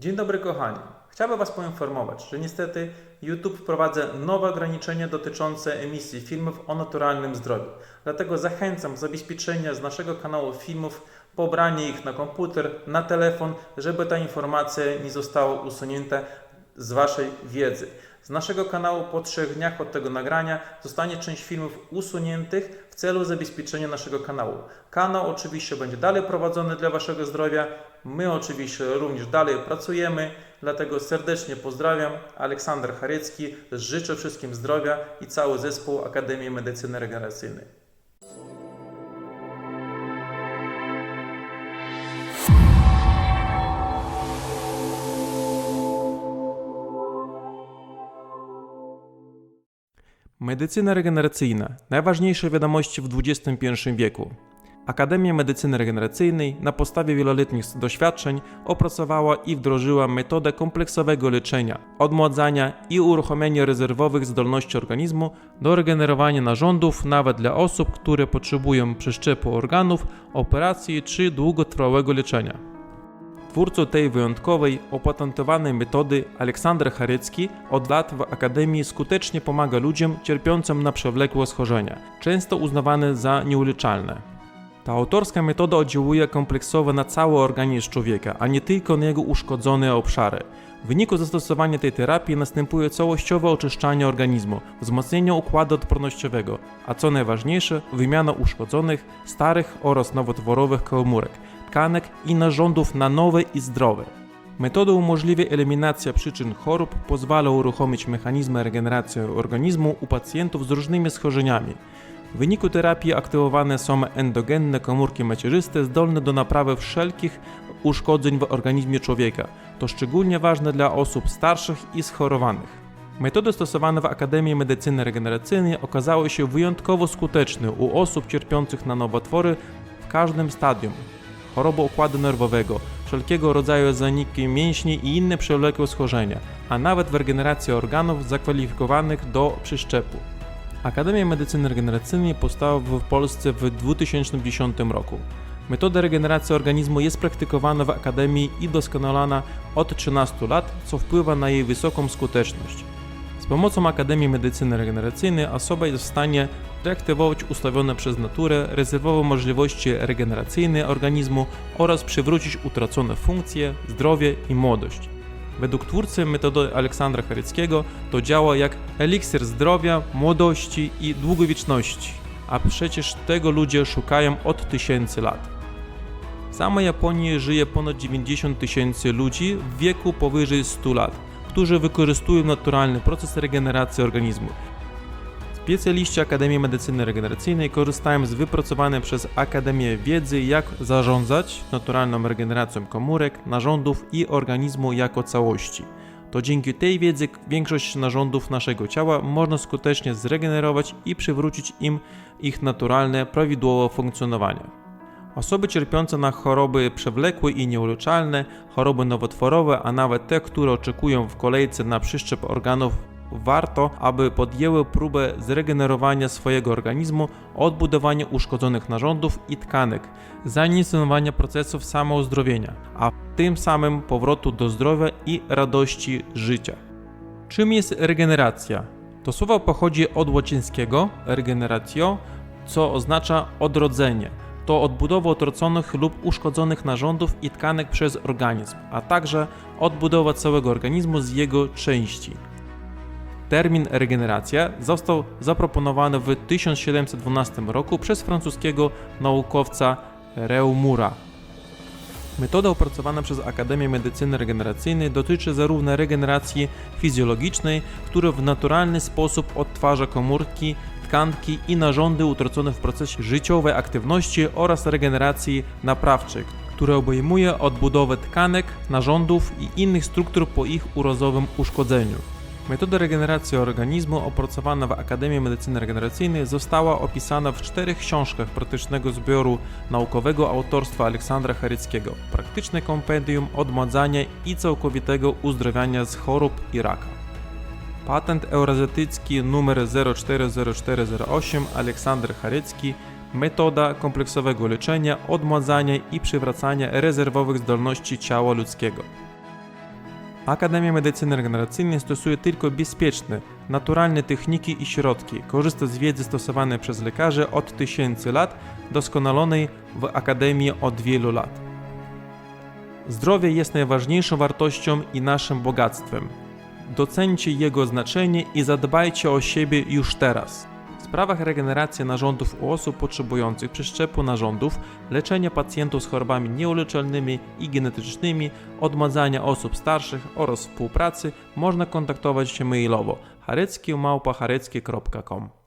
Dzień dobry kochani. Chciałbym Was poinformować, że niestety YouTube wprowadza nowe ograniczenia dotyczące emisji filmów o naturalnym zdrowiu. Dlatego zachęcam zabezpieczenia z naszego kanału filmów, pobranie ich na komputer, na telefon, żeby ta informacja nie została usunięta z Waszej wiedzy. Z naszego kanału po trzech dniach od tego nagrania zostanie część filmów usuniętych w celu zabezpieczenia naszego kanału. Kanał oczywiście będzie dalej prowadzony dla Waszego zdrowia. My oczywiście również dalej pracujemy, dlatego serdecznie pozdrawiam. Aleksander Charecki, życzę wszystkim zdrowia i cały zespół Akademii Medycyny Regeneracyjnej. Medycyna regeneracyjna. Najważniejsze wiadomości w XXI wieku. Akademia Medycyny Regeneracyjnej na podstawie wieloletnich doświadczeń opracowała i wdrożyła metodę kompleksowego leczenia, odmładzania i uruchomienia rezerwowych zdolności organizmu do regenerowania narządów nawet dla osób, które potrzebują przeszczepu organów, operacji czy długotrwałego leczenia. Twórcą tej wyjątkowej, opatentowanej metody Aleksander Charecki od lat w Akademii skutecznie pomaga ludziom cierpiącym na przewlekłe schorzenia, często uznawane za nieuleczalne. Ta autorska metoda oddziałuje kompleksowo na cały organizm człowieka, a nie tylko na jego uszkodzone obszary. W wyniku zastosowania tej terapii następuje całościowe oczyszczanie organizmu, wzmocnienie układu odpornościowego, a co najważniejsze, wymiana uszkodzonych, starych oraz nowotworowych komórek, tkanek i narządów na nowe i zdrowe. Metoda umożliwia eliminację przyczyn chorób, pozwala uruchomić mechanizmy regeneracji organizmu u pacjentów z różnymi schorzeniami. W wyniku terapii aktywowane są endogenne komórki macierzyste zdolne do naprawy wszelkich uszkodzeń w organizmie człowieka. To szczególnie ważne dla osób starszych i schorowanych. Metody stosowane w Akademii Medycyny Regeneracyjnej okazały się wyjątkowo skuteczne u osób cierpiących na nowotwory w każdym stadium choroby układu nerwowego, wszelkiego rodzaju zaniki mięśni i inne przewlekłe schorzenia, a nawet w regeneracji organów zakwalifikowanych do przyszczepu. Akademia Medycyny Regeneracyjnej powstała w Polsce w 2010 roku. Metoda regeneracji organizmu jest praktykowana w Akademii i doskonalana od 13 lat, co wpływa na jej wysoką skuteczność. Pomocą Akademii Medycyny Regeneracyjnej osoba jest w stanie reaktywować ustawione przez naturę rezerwowe możliwości regeneracyjne organizmu oraz przywrócić utracone funkcje, zdrowie i młodość. Według twórcy metody Aleksandra Chareckiego to działa jak eliksir zdrowia, młodości i długowieczności, a przecież tego ludzie szukają od tysięcy lat. W samej Japonii żyje ponad 90 tysięcy ludzi w wieku powyżej 100 lat, którzy wykorzystują naturalny proces regeneracji organizmu Specjaliści Akademii Medycyny Regeneracyjnej korzystają z wypracowanej przez Akademię wiedzy, jak zarządzać naturalną regeneracją komórek, narządów i organizmu jako całości. To dzięki tej wiedzy większość narządów naszego ciała można skutecznie zregenerować i przywrócić im ich naturalne, prawidłowe funkcjonowanie. Osoby cierpiące na choroby przewlekłe i nieuleczalne, choroby nowotworowe, a nawet te, które oczekują w kolejce na przyszczep organów warto, aby podjęły próbę zregenerowania swojego organizmu, odbudowania uszkodzonych narządów i tkanek, zainicjowania procesów samouzdrowienia, a tym samym powrotu do zdrowia i radości życia. Czym jest regeneracja? To słowo pochodzi od łacińskiego regeneratio, co oznacza odrodzenie. To odbudowa utraconych lub uszkodzonych narządów i tkanek przez organizm, a także odbudowa całego organizmu z jego części. Termin regeneracja został zaproponowany w 1712 roku przez francuskiego naukowca Reumura. Metoda opracowana przez Akademię Medycyny Regeneracyjnej dotyczy zarówno regeneracji fizjologicznej, która w naturalny sposób odtwarza komórki, tkanki i narządy utracone w procesie życiowej aktywności oraz regeneracji naprawczej, która obejmuje odbudowę tkanek, narządów i innych struktur po ich urazowym uszkodzeniu. Metoda regeneracji organizmu opracowana w Akademii Medycyny Regeneracyjnej została opisana w czterech książkach praktycznego zbioru naukowego autorstwa Aleksandra Charyckiego Praktyczne kompendium odmładzania i całkowitego uzdrowienia z chorób i raka. Patent euroazjatycki nr 040408 Aleksander Charycki Metoda kompleksowego leczenia, odmładzania i przywracania rezerwowych zdolności ciała ludzkiego. Akademia Medycyny Regeneracyjnej stosuje tylko bezpieczne, naturalne techniki i środki. Korzysta z wiedzy stosowanej przez lekarzy od tysięcy lat, doskonalonej w Akademii od wielu lat. Zdrowie jest najważniejszą wartością i naszym bogactwem. Docencie jego znaczenie i zadbajcie o siebie już teraz. W sprawach regeneracji narządów u osób potrzebujących przeszczepu narządów, leczenia pacjentów z chorobami nieuleczalnymi i genetycznymi, odmadzania osób starszych oraz współpracy można kontaktować się mailowo harecki.małpaharecki.com.